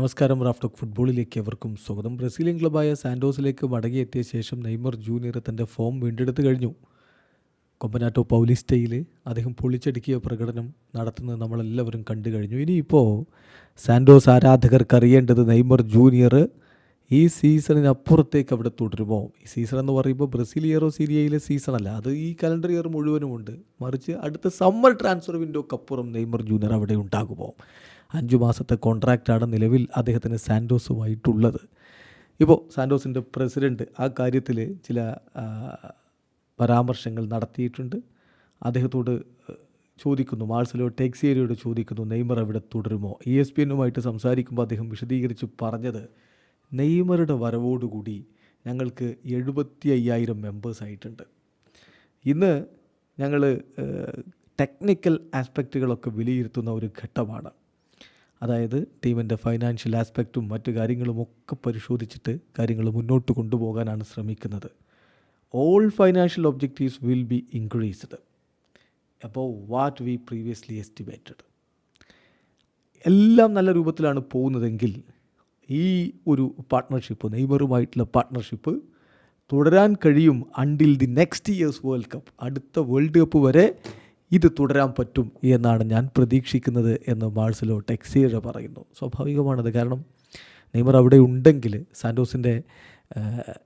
നമസ്കാരം റാഫ്റ്റോക്ക് ഫുട്ബോളിലേക്ക് എവർക്കും സ്വാഗതം. ബ്രസീലിയൻ ക്ലബായ സാൻഡോസിലേക്ക് മടങ്ങിയെത്തിയ ശേഷം നെയ്മർ ജൂനിയർ തന്റെ ഫോം വീണ്ടെടുത്ത് കഴിഞ്ഞു. കൊമ്പനാറ്റോ പൗലിസ്റ്റയിൽ അദ്ദേഹം പൊളിച്ചടുക്കിയ പ്രകടനം നടത്തുന്നത് നമ്മളെല്ലാവരും കണ്ടു കഴിഞ്ഞു. ഇനിയിപ്പോൾ സാൻഡോസ് ആരാധകർക്ക് അറിയേണ്ടത് നെയ്മർ ജൂനിയർ ഈ സീസണിനപ്പുറത്തേക്ക് അവിടെ തുടരുമോ? ഈ സീസൺ എന്ന് പറയുമ്പോൾ ബ്രസീലിയറോ സീരിയയിലെ സീസണല്ല. അത് ഈ കലണ്ടർ ഇയർ മുഴുവനുമുണ്ട്. മറിച്ച് അടുത്ത സമ്മർ ട്രാൻസ്ഫർ വിൻഡോക്കപ്പുറം നെയ്മർ ജൂനിയർ അവിടെ ഉണ്ടാകുമോ? അഞ്ചു മാസത്തെ കോൺട്രാക്റ്റാണ് നിലവിൽ അദ്ദേഹത്തിന് സാൻഡോസുമായിട്ടുള്ളത്. ഇപ്പോൾ സാൻഡോസിന്റെ പ്രസിഡന്റ് ആ കാര്യത്തിൽ ചില പരാമർശങ്ങൾ നടത്തിയിട്ടുണ്ട്. അദ്ദേഹത്തോട് ചോദിക്കുന്നു. മാർസലോ ടെക്സിയേരിയോട് ചോദിക്കുന്നു നെയ്മർ അവിടെ തുടരുമോ? ഇ എസ് പി എന്നുമായിട്ട് സംസാരിക്കുമ്പോൾ അദ്ദേഹം വിശദീകരിച്ച് പറഞ്ഞത് നെയ്മറുടെ വരവോടുകൂടി ഞങ്ങൾക്ക് എഴുപത്തി അയ്യായിരം മെമ്പേഴ്സ് ആയിട്ടുണ്ട്. ഇന്ന് ഞങ്ങൾ ടെക്നിക്കൽ ആസ്പെക്റ്റുകളൊക്കെ വിലയിരുത്തുന്ന ഒരു ഘട്ടമാണ്. അതായത് ടീമിന്റെ ഫൈനാൻഷ്യൽ ആസ്പെക്റ്റും മറ്റു കാര്യങ്ങളും ഒക്കെ പരിശോധിച്ചിട്ട് കാര്യങ്ങൾ മുന്നോട്ട് കൊണ്ടുപോകാനാണ് ശ്രമിക്കുന്നത്. All financial objectives will be increased അപ്പോൾ വാട്ട് വി പ്രീവിയസ്ലി എസ്റ്റിമേറ്റഡ് എല്ലാം നല്ല രൂപത്തിലാണ് പോകുന്നതെങ്കിൽ ഈ ഒരു പാർട്ട്ണർഷിപ്പ് നെയ്മറുമായിട്ടുള്ള പാർട്ട്ണർഷിപ്പ് തുടരാൻ കഴിയും until the next years world cup അടുത്ത വേൾഡ് കപ്പ് വരെ ഇത് തുടരാൻ പറ്റും എന്നാണ് ഞാൻ പ്രതീക്ഷിക്കുന്നത് എന്ന് മാർസലോ ടെക്സിയോ പറയുന്നു. സ്വാഭാവികമാണത്. കാരണം നെയ്മർ അവിടെ ഉണ്ടെങ്കിൽ സാൻഡോസിന്റെ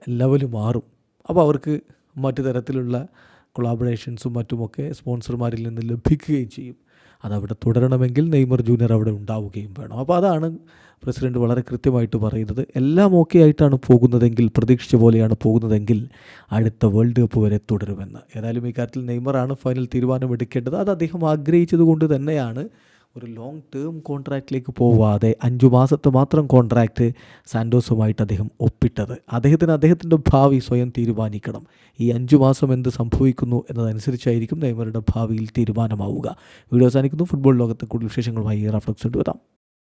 ലെവൽ മാറും. അപ്പോൾ അവർക്ക് മറ്റു തരത്തിലുള്ള കൊളാബറേഷൻസും മറ്റുമൊക്കെ സ്പോൺസർമാരിൽ നിന്ന് ലഭിക്കുകയും ചെയ്യും. അതവിടെ തുടരണമെങ്കിൽ നെയ്മർ ജൂനിയർ അവിടെ ഉണ്ടാവുകയും വേണം. അപ്പോൾ അതാണ് പ്രസിഡന്റ് വളരെ കൃത്യമായിട്ട് പറയുന്നത്. എല്ലാം ഓക്കെ ആയിട്ടാണ് പോകുന്നതെങ്കിൽ പ്രതീക്ഷിച്ച പോലെയാണ് പോകുന്നതെങ്കിൽ അടുത്ത വേൾഡ് കപ്പ് വരെ തുടരുമെന്ന്. ഏതായാലും ഈ കാര്യത്തിൽ നെയ്മറാണ് ഫൈനൽ തീരുമാനം എടുക്കേണ്ടത്. അത് അദ്ദേഹം ആഗ്രഹിച്ചത് കൊണ്ട് തന്നെയാണ് ഒരു ലോങ് ടേം കോൺട്രാക്റ്റിലേക്ക് പോവാതെ അഞ്ചു മാസത്തെ മാത്രം കോൺട്രാക്റ്റ് സാൻഡോസുമായിട്ട് അദ്ദേഹം ഒപ്പിട്ടത്. അദ്ദേഹത്തിന് അദ്ദേഹത്തിന്റെ ഭാവി സ്വയം തീരുമാനിക്കണം. ഈ അഞ്ചു മാസം എന്ത് സംഭവിക്കുന്നു എന്നതനുസരിച്ചായിരിക്കും നെയ്മറുടെ ഭാവിയിൽ തീരുമാനമാവുക. വീഡിയോ അവസാനിക്കുന്നു. ഫുട്ബോൾ ലോകത്തെ കൂടുതൽ വിശേഷങ്ങളുമായി റാഫ്ലക്സ് കൊണ്ടുവരാം